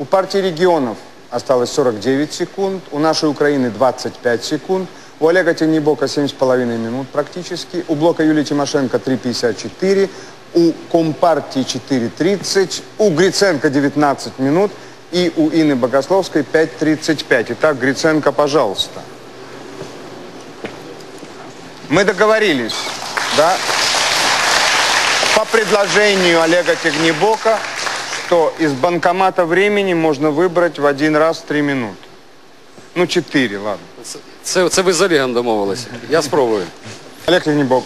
У партии регионов осталось 49 секунд, у нашей Украины 25 секунд, у Олега Тенебока 7,5 минут практически, у блока Юлии Тимошенко 3,54, у Компартии 4,30, у Гриценко 19 минут и у Инны Богословской 5,35. Итак, Гриценко, пожалуйста. Мы договорились, да, по предложению Олега Тегнебока, что из банкомата времени можно выбрать в один раз три минуты. Ну, четыре, ладно. Це, це ви з Олегом домовилися. Я спробую. Олег Тегнебок.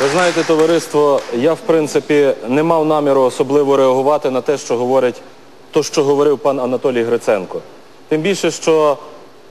Ви знаєте, товариство, я в принципі не мав наміру особливо реагувати на те, що говорить то, що говорив пан Анатолій Гриценко. Тим більше, що е,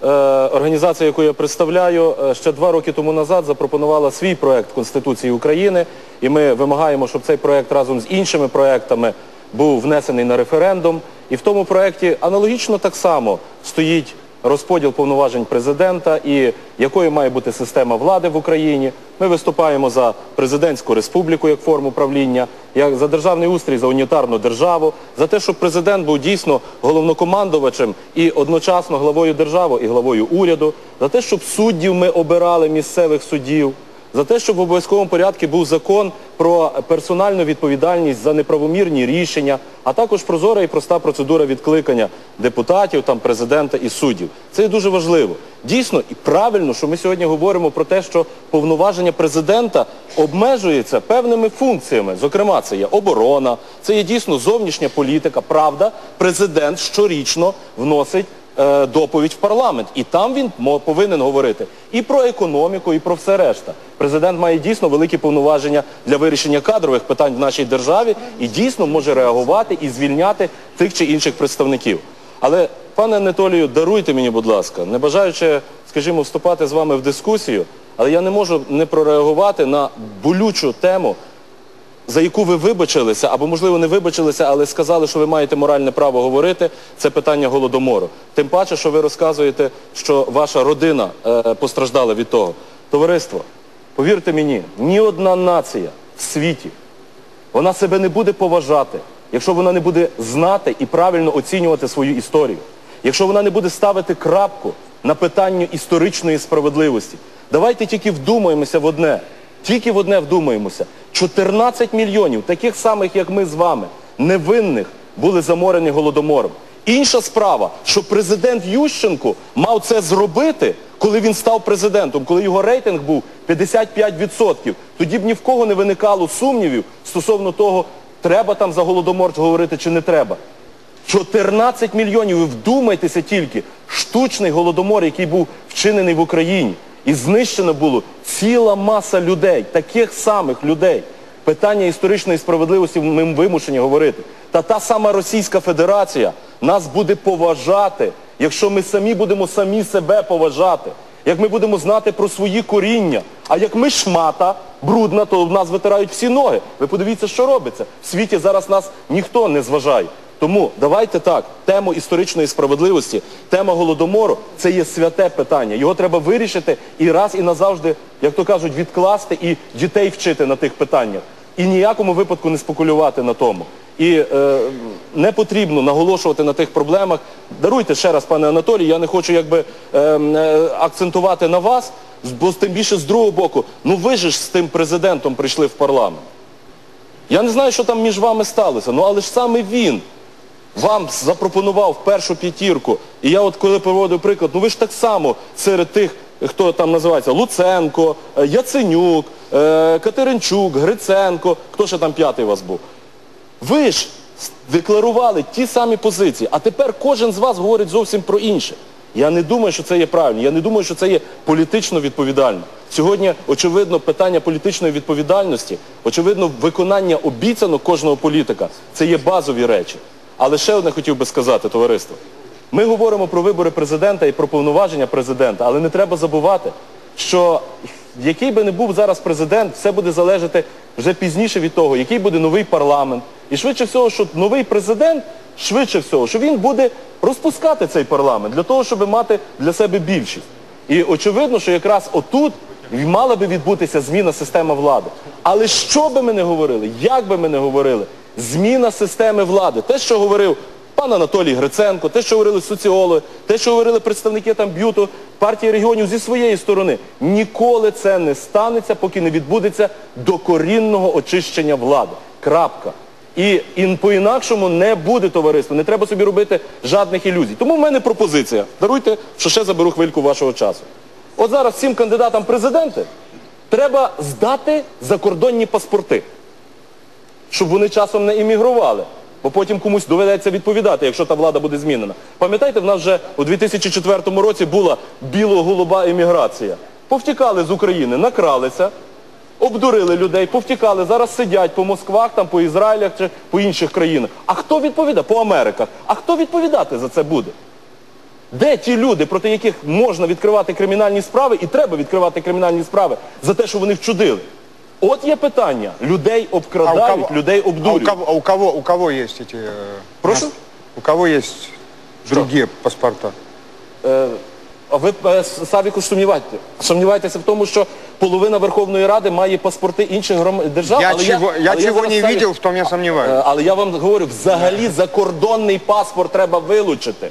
організація, яку я представляю, е, ще два роки тому назад запропонувала свій проект Конституції України, і ми вимагаємо, щоб цей проект разом з іншими проектами був внесений на референдум. І в тому проєкті аналогічно так само стоїть розподіл повноважень президента і якою має бути система влади в Україні. Ми виступаємо за президентську республіку як форму правління, як за державний устрій, за унітарну державу, за те, щоб президент був дійсно головнокомандувачем і одночасно главою держави і главою уряду, за те, щоб суддів ми обирали місцевих суддів. За те, щоб в обов'язковому порядку був закон про персональну відповідальність за неправомірні рішення, а також прозора і проста процедура відкликання депутатів, там, президента і суддів. Це є дуже важливо. Дійсно і правильно, що ми сьогодні говоримо про те, що повноваження президента обмежується певними функціями. Зокрема, це є оборона, це є дійсно зовнішня політика. Правда, президент щорічно вносить е, доповідь в парламент. І там він повинен говорити і про економіку, і про все решта. Президент має дійсно великі повноваження для вирішення кадрових питань в нашій державі і дійсно може реагувати і звільняти тих чи інших представників. Але, пане Анатолію, даруйте мені, будь ласка, не бажаючи, скажімо, вступати з вами в дискусію, але я не можу не прореагувати на болючу тему за яку ви вибачилися, або, можливо, не вибачилися, але сказали, що ви маєте моральне право говорити, це питання голодомору. Тим паче, що ви розказуєте, що ваша родина е, постраждала від того. Товариство, повірте мені, ні одна нація в світі, вона себе не буде поважати, якщо вона не буде знати і правильно оцінювати свою історію. Якщо вона не буде ставити крапку на питанню історичної справедливості. Давайте тільки вдумаємося в одне. Тільки в одне вдумаємося. 14 мільйонів, таких самих, як ми з вами, невинних, були заморені голодомором. Інша справа, що президент Ющенко мав це зробити, коли він став президентом, коли його рейтинг був 55%. Тоді б ні в кого не виникало сумнівів стосовно того, треба там за голодомор говорити чи не треба. 14 мільйонів, ви вдумайтеся тільки, штучний голодомор, який був вчинений в Україні. І знищено було ціла маса людей, таких самих людей. Питання історичної справедливості ми вимушені говорити. Та та сама Російська Федерація нас буде поважати, якщо ми самі будемо самі себе поважати. Як ми будемо знати про свої коріння. А як ми шмата, брудна, то в нас витирають всі ноги. Ви подивіться, що робиться. В світі зараз нас ніхто не зважає. Тому давайте так, тему історичної справедливості, тема голодомору це є святе питання. Його треба вирішити і раз і назавжди, як то кажуть, відкласти і дітей вчити на тих питаннях. І ніякому випадку не спекулювати на тому. І е, не потрібно наголошувати на тих проблемах. Даруйте ще раз, пане Анатолій, я не хочу якби е, е, акцентувати на вас, бо тим більше з другого боку, ну ви ж з тим президентом прийшли в парламент. Я не знаю, що там між вами сталося, ну але ж саме він вам запропонував першу п'ятірку. І я от коли проводив приклад, ну ви ж так само серед тих, хто там називається Луценко, е, Яценюк, е, Катеринчук, Гриценко, хто ще там п'ятий у вас був. Ви ж декларували ті самі позиції, а тепер кожен з вас говорить зовсім про інше. Я не думаю, що це є правильно. Я не думаю, що це є політично відповідально. Сьогодні, очевидно, питання політичної відповідальності, очевидно, виконання обіцянок кожного політика це є базові речі. Але ще одне хотів би сказати, товариство. Ми говоримо про вибори президента і про повноваження президента, але не треба забувати, що який би не був зараз президент, все буде залежати вже пізніше від того, який буде новий парламент. І швидше всього, що новий президент, швидше всього, що він буде розпускати цей парламент для того, щоб мати для себе більшість. І очевидно, що якраз отут мала би відбутися зміна системи влади. Але що би ми не говорили, як би ми не говорили, зміна системи влади, те, що говорив пан Анатолій Гриценко, те, що говорили соціологи, те, що говорили представники там б'юту партії регіонів зі своєї сторони, ніколи це не станеться, поки не відбудеться докорінного очищення влади. Крапка. І, і по-інакшому не буде товариство, не треба собі робити жодних ілюзій. Тому в мене пропозиція. Даруйте, що ще заберу хвильку вашого часу. От зараз всім кандидатам президенти треба здати закордонні паспорти щоб вони часом не іммігрували. Бо потім комусь доведеться відповідати, якщо та влада буде змінена. Пам'ятаєте, в нас вже у 2004 році була біло-голуба еміграція. Повтікали з України, накралися, обдурили людей, повтікали, зараз сидять по Москвах, там, по Ізраїлях чи по інших країнах. А хто відповідає? По Америках. А хто відповідати за це буде? Де ті люди, проти яких можна відкривати кримінальні справи, і треба відкривати кримінальні справи за те, що вони вчудили? От є питання. Людей А у кого, людей а у кого, а у кого, у кого есть эти... э, Прошу? У кого есть другие паспорта? А ви е, Савіку сумніваєте? Сумніваєтеся в тому, що половина Верховної Ради має паспорти інших гром... держав? Я Але чего, я але чего зараз, не видел, в том я сомневаюсь. е, Але я вам говорю, взагалі закордонний паспорт треба вилучити.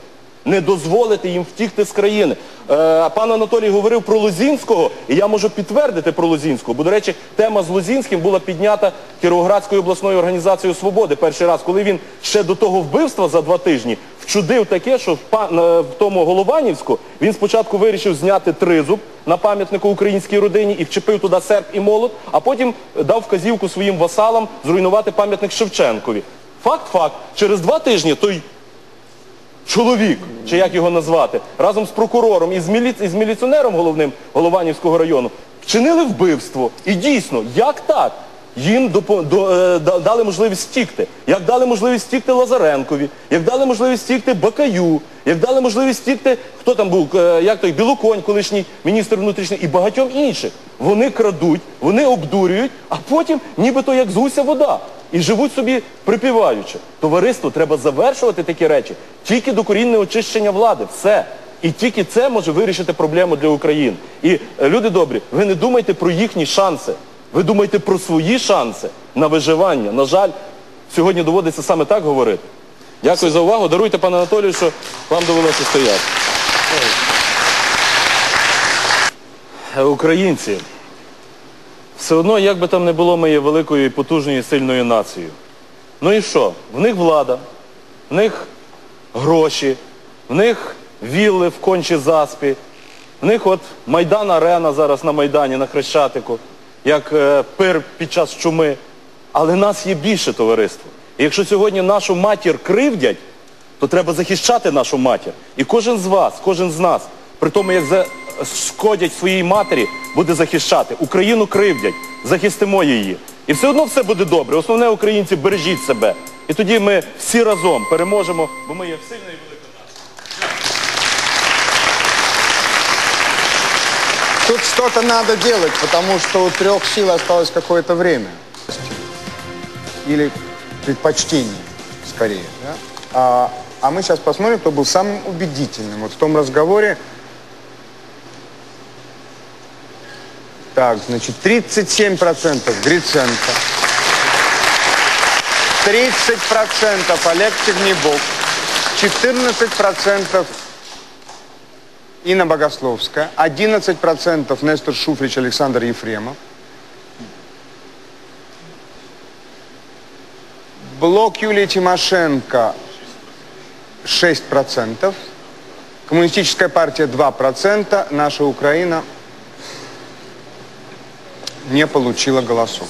Не дозволити їм втікти з країни. Е, Пан Анатолій говорив про Лозінського, і я можу підтвердити про Лозінського. Бо, до речі, тема з Лозінським була піднята Кіровоградською обласною організацією Свободи перший раз, коли він ще до того вбивства за два тижні вчудив таке, що в, па- на- в тому Голованівську він спочатку вирішив зняти тризуб на пам'ятнику українській родині і вчепив туди серп і молот, а потім дав вказівку своїм васалам зруйнувати пам'ятник Шевченкові. Факт, факт, через два тижні той чоловік, чи як його назвати, разом з прокурором і з, мілі... і з міліціонером головним Голованівського району вчинили вбивство. І дійсно, як так? Їм допо... до... е, дали можливість стікти. Як дали можливість стікти Лазаренкові, як дали можливість стікти Бакаю, як дали можливість стікти, хто там був, е, як той Білоконь, колишній міністр внутрішніх, і багатьом інших. Вони крадуть, вони обдурюють, а потім нібито як з гуся вода. І живуть собі припіваючи. Товариство треба завершувати такі речі. Тільки докорінне очищення влади. Все. І тільки це може вирішити проблему для України. І е, люди добрі, ви не думайте про їхні шанси. Ви думайте про свої шанси на виживання. На жаль, сьогодні доводиться саме так говорити. Дякую за увагу. Даруйте, пане Анатолію, що вам довелося стояти. Українці, все одно, як би там не було, ми є великою і потужною і сильною нацією. Ну і що? В них влада, в них гроші, в них вілли в кончі заспі, в них от Майдан-арена зараз на Майдані, на Хрещатику, як е, пир під час чуми. Але нас є більше товариство. І якщо сьогодні нашу матір кривдять, то треба захищати нашу матір. І кожен з вас, кожен з нас, при тому, як за- шкодять своїй матері, буде захищати. Україну кривдять, захистимо її. І все одно все буде добре. Основне, українці, бережіть себе. І тоді ми всі разом переможемо, бо ми є сильна і велика нація. Тут что-то надо делать, потому что у трех сил осталось какое-то время. Или предпочтение, скорее. да? А, а мы сейчас посмотрим, кто был самым убедительным. Вот в том разговоре... Так, значит, 37% Гриценко. 30% Олег Тягнебок. 14% Инна Богословская, 11% Нестор Шуфрич, Александр Ефремов. Блок Юлии Тимошенко 6%. Коммунистическая партия 2%. Наша Украина не получила голосов.